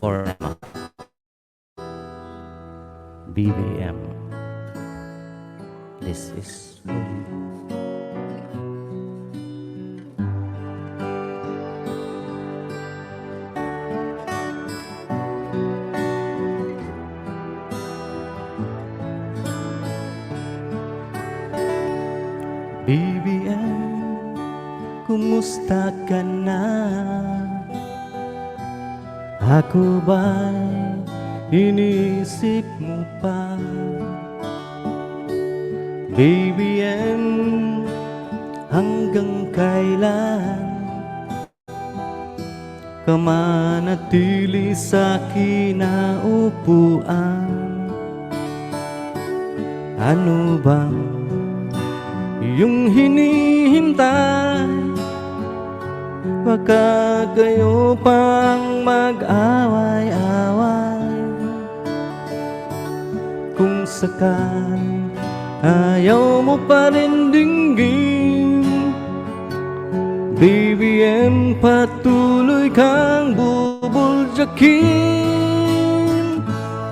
For. BBM. This is. BBM, kumusta ka na? Ako ba'y inisip mo pa? BBM, hanggang kailan ka manatili sa kinaupuan? Ano bang iyong hinihintay? Baka pang mag-away-away. Kung sakali ayaw mo pa rin dinggin BBM patuloy kang bubuljakin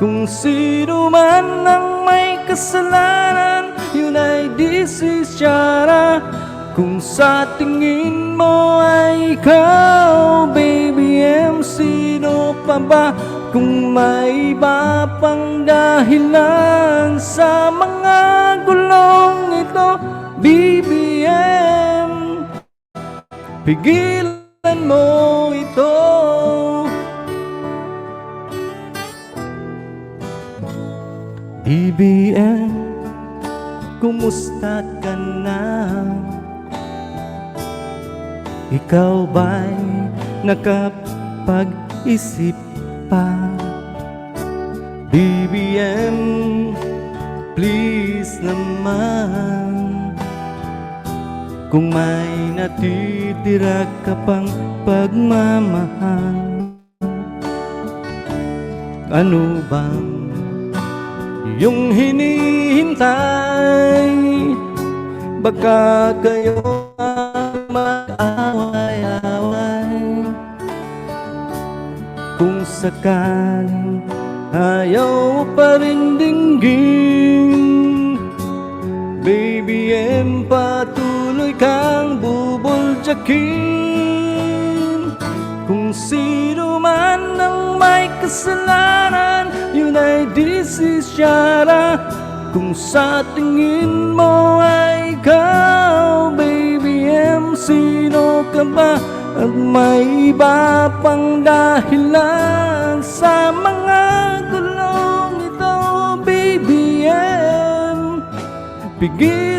Kung sino man ang may kasalanan Yun ay disisara Kung sa tingin mo ay ikaw BBM sino pa ba Kung may iba pang dahilan Sa mga gulong ito BBM Pigilan mo ito BBM Kumusta ka na? Ikaw ba'y nakapag-isip pa? BBM, please naman Kung may natitira ka pang pagmamahal Ano bang yung hinihintay Baka kayo ang Kung sakaling ayaw pa rin dinggin. BBM patuloy kang bubuljakin Kung sino man ang may kasalanan Yun ay disisara Kung sa tingin mo ay ikaw BBM sino ka ba At may iba pang dahilan Sa mga gulong ito BBM Pigilan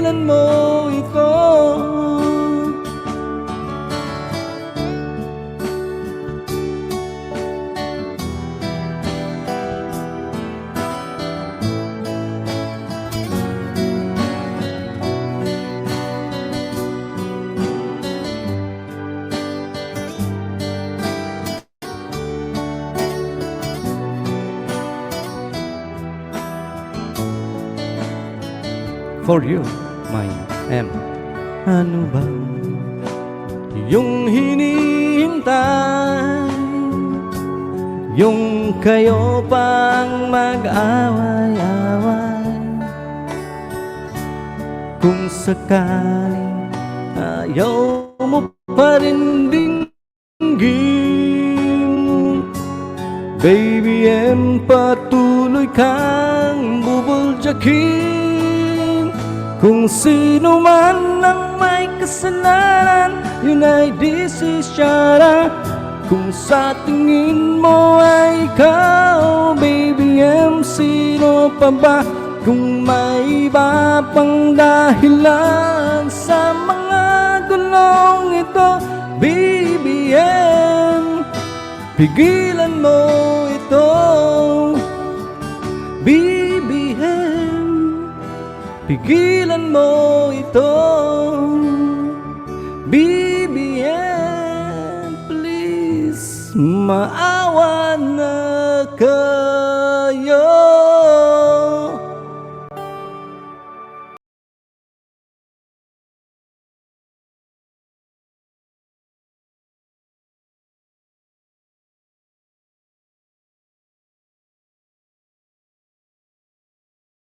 For you, my M. Ano ba? Yung hinihintay Yung kayo pang mag-away-away. Kung sakaling ayaw mo pa rin dinggin Baby M, patuloy kang bubuljakin Kung sino man ang may kasalanan Yun ay disisara Kung sa tingin mo ay ikaw Baby M, sino pa ba? Kung may iba pang dahilan Sa mga gulong ito BBM Pigilan mo ito Pigilan mo ito. BBM Please. Maawa na ka